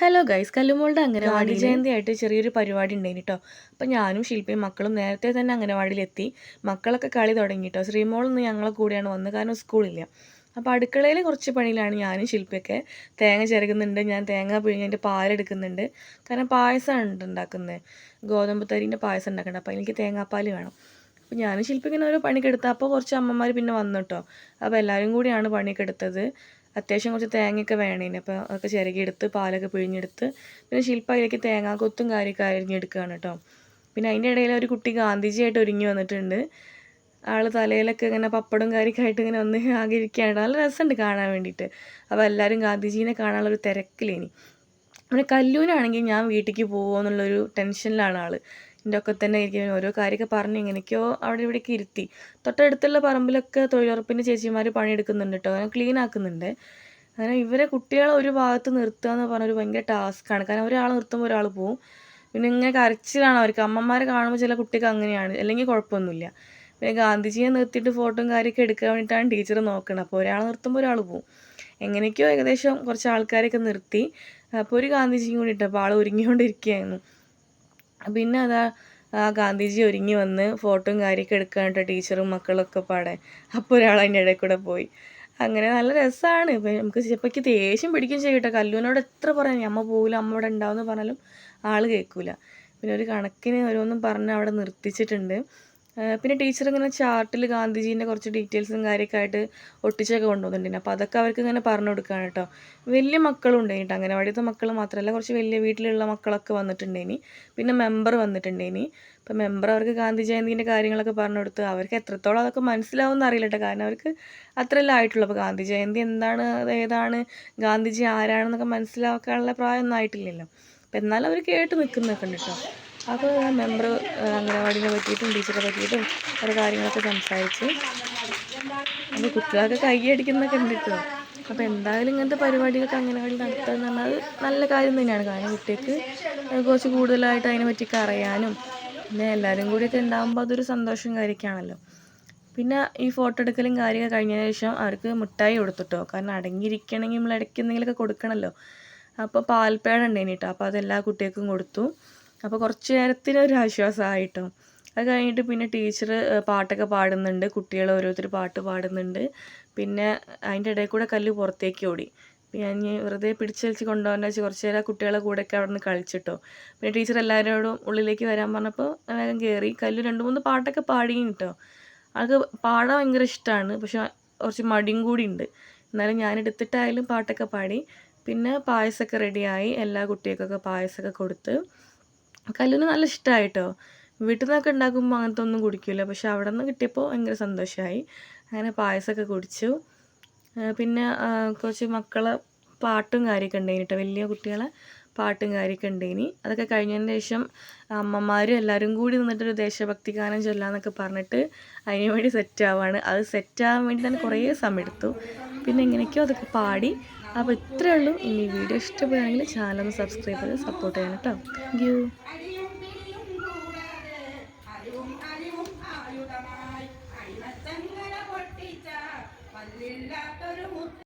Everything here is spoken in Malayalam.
ഹലോ ഗൈസ് കല്ലുമോളുടെ അംഗനവാടി ജയന്തിയായിട്ട് ചെറിയൊരു പരിപാടി ഉണ്ടായിന് കേട്ടോ അപ്പം ഞാനും ശില്പയും മക്കളും നേരത്തെ തന്നെ അംഗനവാടിയിലെത്തി. മക്കളൊക്കെ കളി തുടങ്ങി കേട്ടോ ശ്രീമോൾ ഇന്ന് ഞങ്ങളെ കൂടെയാണ് വന്നത് കാരണം സ്കൂളില്ല. അപ്പോൾ അടുക്കളയിൽ കുറച്ച് പണിയിലാണ് ഞാനും ശില്പിയൊക്കെ. തേങ്ങ ചിരകുന്നുണ്ട് ഞാൻ തേങ്ങ പിഴിഞ്ഞ് അതിന്റെ പാലെടുക്കുന്നുണ്ട് കാരണം പായസമാണ് ഉണ്ടാക്കുന്നത്. ഗോതമ്പ് തരീന്റെ പായസം ഉണ്ടാക്കേണ്ടത് അപ്പോൾ എനിക്ക് തേങ്ങാപ്പാൽ വേണം. അപ്പോൾ ഞാനും ശില്പി ഇങ്ങനെ ഓരോ പണിയൊക്കെ എടുത്തത് അപ്പോൾ കുറച്ച് അമ്മമാർ പിന്നെ വന്നു കേട്ടോ അപ്പോൾ എല്ലാവരും കൂടിയാണ് പണിയൊക്കെ എടുത്തത്. അത്യാവശ്യം കുറച്ച് തേങ്ങയൊക്കെ വേണേന്. അപ്പോൾ അതൊക്കെ ചിരകിയെടുത്ത് പാലൊക്കെ പിഴിഞ്ഞെടുത്ത് പിന്നെ ശില്പ അതിലേക്ക് തേങ്ങാക്കൊത്തും കാര്യമൊക്കെ അരിഞ്ഞെടുക്കുകയാണ് കേട്ടോ പിന്നെ അതിന്റെ ഇടയിൽ ഒരു കുട്ടി ഗാന്ധിജിയായിട്ട് ഒരുങ്ങി വന്നിട്ടുണ്ട്. ആൾ തലയിലൊക്കെ ഇങ്ങനെ പപ്പടും കാര്യമൊക്കെ ഇങ്ങനെ ഒന്ന് ആകെ ഇരിക്കുകയാണ്. നല്ല രസമുണ്ട് കാണാൻ വേണ്ടിയിട്ട്. അപ്പോൾ എല്ലാവരും ഗാന്ധിജീനെ കാണാനുള്ളൊരു തിരക്കിലേനി. പിന്നെ കല്ലൂരാണെങ്കിൽ ഞാൻ വീട്ടിലേക്ക് പോകുമോ എന്നുള്ളൊരു ടെൻഷനിലാണ് ആൾ എന്റെ ഒക്കെ തന്നെ ഇരിക്കും. ഓരോ കാര്യമൊക്കെ പറഞ്ഞ് എങ്ങനെയൊക്കെയോ അവിടെ ഇവിടെയൊക്കെ ഇരുത്തി. തൊട്ടടുത്തുള്ള പറമ്പിലൊക്കെ തൊഴിലുറപ്പിന്റെ ചേച്ചിമാർ പണിയെടുക്കുന്നുണ്ട് കേട്ടോ അങ്ങനെ ക്ലീൻ ആക്കുന്നുണ്ട്. അങ്ങനെ ഇവരെ കുട്ടികളെ ഒരു ഭാഗത്ത് നിർത്തുക എന്ന് പറഞ്ഞൊരു ഭയങ്കര ടാസ്ക്കാണ് കാരണം ഒരാൾ നിർത്തുമ്പോൾ ഒരാൾ പോവും. പിന്നെ ഇങ്ങനെ കരച്ചിലാണ് അവർക്ക്. അമ്മമാരെ കാണുമ്പോൾ ചില കുട്ടികൾ അങ്ങനെയാണ്. അല്ലെങ്കിൽ കുഴപ്പമൊന്നുമില്ല. പിന്നെ ഗാന്ധിജിയെ നിർത്തിയിട്ട് ഫോട്ടോയും കാര്യമൊക്കെ എടുക്കാൻ വേണ്ടിയിട്ടാണ് ടീച്ചർ നോക്കുന്നത് അപ്പോൾ ഒരാൾ നിർത്തുമ്പോൾ ഒരാൾ പോവും. എങ്ങനെയൊക്കെയോ ഏകദേശം കുറച്ച് ആൾക്കാരെയൊക്കെ നിർത്തി. അപ്പോൾ ഒരു ഗാന്ധിജിയും കൂടി ഇട്ടപ്പോൾ ആൾ ഒരുങ്ങിക്കൊണ്ടിരിക്കുകയായിരുന്നു. പിന്നെ അതാ ആ ഗാന്ധിജി ഒരുങ്ങി വന്ന് ഫോട്ടോയും കാര്യമൊക്കെ എടുക്കാനിട്ട് ടീച്ചറും മക്കളൊക്കെ പാടെ അപ്പോൾ ഒരാൾ അതിന്റെ ഇടയിൽ കൂടെ പോയി. അങ്ങനെ നല്ല രസമാണ്. ഇപ്പം നമുക്ക് ചിലപ്പോൾ ദേഷ്യം പിടിക്കും കേട്ടോ. കല്ലൂനോട് എത്ര പറയാം അമ്മ പോകില്ല അമ്മ ഇവിടെ ഉണ്ടാവുമെന്ന് പറഞ്ഞാലും ആൾ കേൾക്കില്ല പിന്നെ ഒരു കണക്കിന് ഓരോന്നും പറഞ്ഞ് അവിടെ നിർത്തിച്ചിട്ടുണ്ട്. പിന്നെ ടീച്ചർ ഇങ്ങനെ ചാർട്ടിൽ ഗാന്ധിജീന്റെ കുറച്ച് ഡീറ്റെയിൽസും കാര്യമൊക്കെ ആയിട്ട് ഒട്ടിച്ചൊക്കെ കൊണ്ടുവന്നിട്ടുണ്ട്. അപ്പോൾ അതൊക്കെ അവർക്ക് ഇങ്ങനെ പറഞ്ഞു കൊടുക്കുകയാണ് കേട്ടോ വലിയ മക്കളും ഉണ്ടായി കേട്ടോ. അംഗനവാടിയത്തെ മക്കൾ മാത്രമല്ല കുറച്ച് വലിയ വീട്ടിലുള്ള മക്കളൊക്കെ വന്നിട്ടുണ്ടേനി. പിന്നെ മെമ്പർ വന്നിട്ടുണ്ടേനി. അപ്പോൾ മെമ്പർ അവർക്ക് ഗാന്ധി ജയന്തിന്റെ കാര്യങ്ങളൊക്കെ പറഞ്ഞു കൊടുത്ത് അവർക്ക് എത്രത്തോളം അതൊക്കെ മനസ്സിലാവുമെന്ന് അറിയില്ല കേട്ടോ കാരണം അവർക്ക് അത്രയല്ല ആയിട്ടുള്ളൂ. അപ്പോൾ ഗാന്ധി ജയന്തി എന്താണ് ഏതാണ് ഗാന്ധിജി ആരാണെന്നൊക്കെ മനസ്സിലാക്കാനുള്ള പ്രായമൊന്നും ആയിട്ടില്ലല്ലോ. അപ്പോൾ എന്നാലും അവർ കേട്ട് നിൽക്കുന്നൊക്കെ ഉണ്ട് കേട്ടോ അപ്പോൾ മെമ്പർ അംഗനവാടിനെ പറ്റിയിട്ടും ടീച്ചറെ പറ്റിയിട്ടും ഓരോ കാര്യങ്ങളൊക്കെ സംസാരിച്ച് അപ്പോൾ കുട്ടികളൊക്കെ കൈയടിക്കുന്നൊക്കെ ഉണ്ട് കേട്ടോ അപ്പോൾ എന്തായാലും ഇങ്ങനത്തെ പരിപാടികളൊക്കെ അംഗനവാടി നടത്തുക എന്ന് പറഞ്ഞാൽ നല്ല കാര്യം തന്നെയാണ്. കാരണം കുട്ടികൾക്ക് കുറച്ച് കൂടുതലായിട്ട് അതിനെ പറ്റിയൊക്കെ അറിയാനും പിന്നെ എല്ലാവരും കൂടിയൊക്കെ ഉണ്ടാകുമ്പോൾ അതൊരു സന്തോഷം കാര്യമൊക്കെയാണല്ലോ പിന്നെ ഈ ഫോട്ടോ എടുക്കലും കാര്യമൊക്കെ കഴിഞ്ഞതിന് ശേഷം അവർക്ക് മിഠായി കൊടുത്തിട്ടോ കാരണം അടങ്ങിയിരിക്കണമെങ്കിൽ നമ്മൾ ഇടയ്ക്ക് എന്തെങ്കിലുമൊക്കെ കൊടുക്കണമല്ലോ അപ്പോൾ പാൽപ്പേട ഉണ്ടായിന് കേട്ടോ അപ്പോൾ അതെല്ലാ കുട്ടികൾക്കും കൊടുത്തു. അപ്പോൾ കുറച്ച് നേരത്തിന് ഒരു ആശ്വാസമായിട്ടോ അത് കഴിഞ്ഞിട്ട് പിന്നെ ടീച്ചർ പാട്ടൊക്കെ പാടുന്നുണ്ട്. കുട്ടികൾ ഓരോരുത്തർ പാട്ട് പാടുന്നുണ്ട്. പിന്നെ അതിന്റെ ഇടയിൽ കൂടെ കല്ല് പുറത്തേക്ക് ഓടി. ഞാൻ വെറുതെ പിടിച്ചലിച്ച് കൊണ്ടുപോകാൻ വെച്ച് കുറച്ച് നേരം കുട്ടികളെ കൂടെയൊക്കെ അവിടെ നിന്ന് കളിച്ചിട്ടോ. പിന്നെ ടീച്ചർ എല്ലാവരോടും ഉള്ളിലേക്ക് വരാൻ പറഞ്ഞപ്പോൾ വേഗം കയറി കല്ല് രണ്ട് മൂന്ന് പാട്ടൊക്കെ പാടിയും കേട്ടോ ആൾക്ക് പാടാൻ ഭയങ്കര ഇഷ്ടമാണ്. പക്ഷെ കുറച്ച് മടിയും കൂടി ഉണ്ട്. എന്നാലും ഞാൻ എടുത്തിട്ടായാലും പാട്ടൊക്കെ പാടി. പിന്നെ പായസമൊക്കെ റെഡിയായി എല്ലാ കുട്ടികൾക്കൊക്കെ പായസമൊക്കെ കൊടുത്ത്. കല്ലുന് നല്ല ഇഷ്ടമായിട്ടോ വീട്ടിൽ നിന്നൊക്കെ ഉണ്ടാക്കുമ്പോൾ അങ്ങനത്തെ ഒന്നും കുടിക്കില്ല പക്ഷെ അവിടെ നിന്ന് കിട്ടിയപ്പോൾ ഭയങ്കര സന്തോഷമായി അങ്ങനെ പായസമൊക്കെ കുടിച്ചു. പിന്നെ കുറച്ച് മക്കളെ പാട്ടും കാര്യമൊക്കെ ഉണ്ടായിന് കേട്ടോ വലിയ കുട്ടികളെ പാട്ടും കാര്യമൊക്കെ ഉണ്ടായിനി അതൊക്കെ കഴിഞ്ഞതിന് ശേഷം അമ്മമാരും എല്ലാവരും കൂടി നിന്നിട്ടൊരു ദേശഭക്തി ഗാനം ചൊല്ലാന്നൊക്കെ പറഞ്ഞിട്ട് അതിന് വേണ്ടി സെറ്റ് ആവാണ്. അത് സെറ്റ് ആവാൻ വേണ്ടി തന്നെ കുറേ സമയം എടുത്തു പിന്നെ എങ്ങനെയൊക്കെയോ അതൊക്കെ പാടി അപ്പോൾ ഇത്രയേ ഉള്ളൂ. ഇനി വീഡിയോ ഇഷ്ടപ്പെടുകയാണെങ്കിൽ ചാനൽ സബ്സ്ക്രൈബ് ചെയ്ത് സപ്പോർട്ട് ചെയ്യണം കേട്ടോ. Thank you